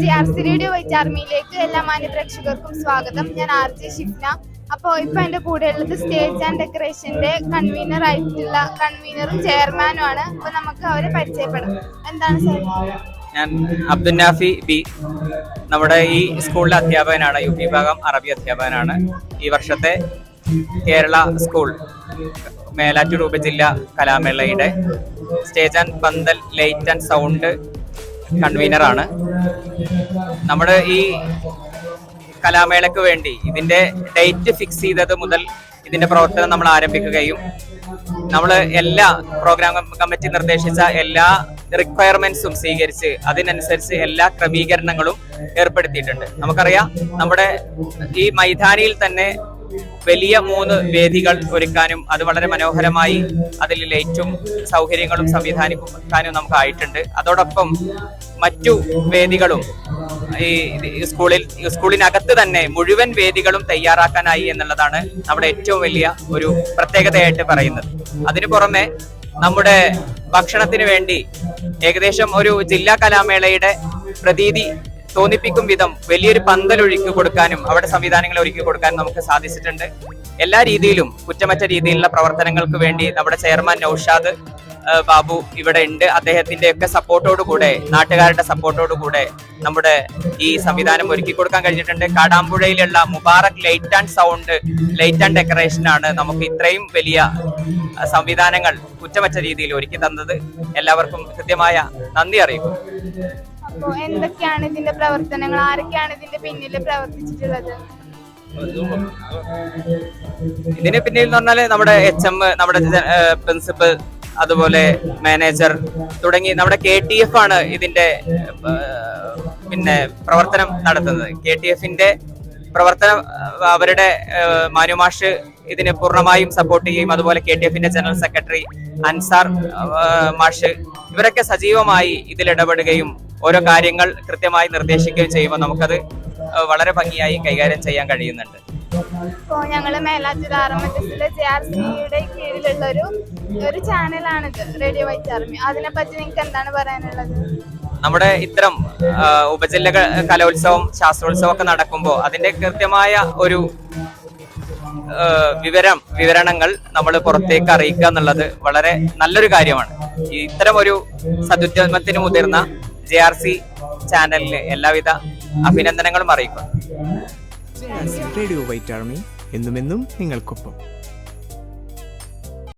G R C radio white ആർമിയിലേക്ക് എല്ലാ മാന്യപ്രേക്ഷകർക്കും സ്വാഗതം. ഞാൻ ആർ ജെ ഷിഫ്ന അപ്പോൾ ഇപ്പൊ എന്റെ കൂടെ ഉള്ളത് സ്റ്റേജ് ആൻഡ് ഡെക്കറേഷന്റെ കൺവീനർ ആയിട്ടുള്ള കൺവീനറും ചെയർമാനും ആണ്. അപ്പൊ നമുക്ക് അവരെ പരിചയപ്പെടാം. എന്താണ് സാർ? ഞാൻ അബ്ദുൽ നാഫി ബി നമ്മുടെ ഈ സ്കൂളിലെ അധ്യാപകനാണ് യു പി വിഭാഗം അറബി അധ്യാപകനാണ്. ഈ വർഷത്തെ കേരള സ്കൂൾ മേലാറ്റൂർ ഉപജില്ല കലാമേളയുടെ സ്റ്റേജ് ആൻഡ് പന്തൽ ലൈറ്റ് ആൻഡ് സൗണ്ട് കൺവീനറാണ് നമ്മുടെ ഈ കലാമേളയ്ക്ക് വേണ്ടി ഇതിന്റെ ഡേറ്റ് ഫിക്സ് ചെയ്തത് മുതൽ ഇതിന്റെ പ്രവർത്തനം നമ്മൾ ആരംഭിക്കുകയും നമ്മൾ എല്ലാ പ്രോഗ്രാം കമ്മിറ്റി നിർദ്ദേശിച്ച എല്ലാ റിക്വയർമെന്റ്സും സ്വീകരിച്ച് അതിനനുസരിച്ച് എല്ലാ ക്രമീകരണങ്ങളും ഏർപ്പെടുത്തിയിട്ടുണ്ട്. നമുക്കറിയാം നമ്മുടെ ഈ മൈതാനിയിൽ തന്നെ വലിയ മൂന്ന് വേദികൾ ഒരുക്കാനും അത് വളരെ മനോഹരമായി അതിൽ ലൈറ്റും സൗകര്യങ്ങളും സംവിധാനിക്കാനും നമുക്കായിട്ടുണ്ട്. അതോടൊപ്പം മറ്റു വേദികളും ഈ സ്കൂളിൽ സ്കൂളിനകത്ത് തന്നെ മുഴുവൻ വേദികളും തയ്യാറാക്കാനായി എന്നുള്ളതാണ് നമ്മുടെ ഏറ്റവും വലിയ ഒരു പ്രത്യേകതയായിട്ട് പറയുന്നത്. അതിനു പുറമെ നമ്മുടെ ഭക്ഷണത്തിന് വേണ്ടി ഏകദേശം ഒരു ജില്ലാ കലാമേളയുടെ പ്രതീതി തോന്നിപ്പിക്കും വിധം വലിയൊരു പന്തൽ ഒരുക്കി കൊടുക്കാനും അവിടെ സംവിധാനങ്ങൾ ഒരുക്കി കൊടുക്കാനും നമുക്ക് സാധിച്ചിട്ടുണ്ട്. എല്ലാ രീതിയിലും കുറ്റമറ്റ രീതിയിലുള്ള പ്രവർത്തനങ്ങൾക്ക് വേണ്ടി നമ്മുടെ ചെയർമാൻ നൌഷാദ് ബാബു ഇവിടെ ഉണ്ട്. അദ്ദേഹത്തിന്റെ ഒക്കെ സപ്പോർട്ടോട് കൂടെ നാട്ടുകാരുടെ സപ്പോർട്ടോട് കൂടെ നമ്മുടെ ഈ സംവിധാനം ഒരുക്കി കൊടുക്കാൻ കഴിഞ്ഞിട്ടുണ്ട്. കാടാമ്പുഴയിലുള്ള Mubarak light and sound light and decoration ആണ് നമുക്ക് ഇത്രയും വലിയ സംവിധാനങ്ങൾ കുറ്റമറ്റ രീതിയിൽ ഒരുക്കി തന്നത്. എല്ലാവർക്കും കൃത്യമായ നന്ദി അറിയിക്കും അപ്പോൾ എന്തൊക്കെയാണ് ഇതിന്റെ പ്രവർത്തനങ്ങൾ? ആരൊക്കെയാണ് ഇതിന്റെ പിന്നിൽ പ്രവർത്തിച്ചിട്ടുള്ളത്? ഇതിന് പിന്നിൽ എന്ന് പറഞ്ഞാൽ നമ്മുടെ എച്ച് എം നമ്മുടെ പ്രിൻസിപ്പൽ അതുപോലെ മാനേജർ തുടങ്ങി നമ്മുടെ കെ ടി എഫ് ആണ് ഇതിന്റെ പിന്നെ പ്രവർത്തനം നടത്തുന്നത്. കെ ടി എഫിന്റെ പ്രവർത്തനം അവരുടെ മാനുമാഷ് ഇതിന് പൂർണമായും സപ്പോർട്ട് ചെയ്യും അതുപോലെ കെ ടി എഫിന്റെ ജനറൽ സെക്രട്ടറി അൻസാർ മാഷ് ഇവരൊക്കെ സജീവമായി ഇതിൽ ഇടപെടുകയും ഓരോ കാര്യങ്ങൾ കൃത്യമായി നിർദ്ദേശിക്കുകയും ചെയ്യുമ്പോൾ നമുക്കത് വളരെ ഭംഗിയായി കൈകാര്യം ചെയ്യാൻ കഴിയുന്നുണ്ട്. ഇപ്പോൾ ആർ എം ജെ ആർ സിയുടെ കീഴിലുള്ള ഒരു ഒരു ചാനലാണിത് റേഡിയോ വൈറ്റ് ആർമി. അതിനെപ്പറ്റി നിങ്ങൾക്ക് എന്താണ് പറയാനുള്ളത്? നമ്മുടെ ഇത്തരം ഉപജില്ല കലോത്സവം ശാസ്ത്രോത്സവം ഒക്കെ നടക്കുമ്പോൾ അതിന്റെ കൃത്യമായ ഒരു വിവരം വിവരണങ്ങൾ നമ്മൾ പുറത്തേക്ക് അറിയിക്കുക എന്നുള്ളത് വളരെ നല്ലൊരു കാര്യമാണ്. ഈ ഇത്തരം ഒരു സതുദ്യമത്തിന് മുതിർന്ന ജെ ആർ സി ചാനലിന് എല്ലാവിധ അഭിനന്ദനങ്ങളും അറിയിക്കുന്നു. റേഡിയോ വൈറ്റ് ആർമി എന്നുമെന്നും നിങ്ങൾക്കൊപ്പം.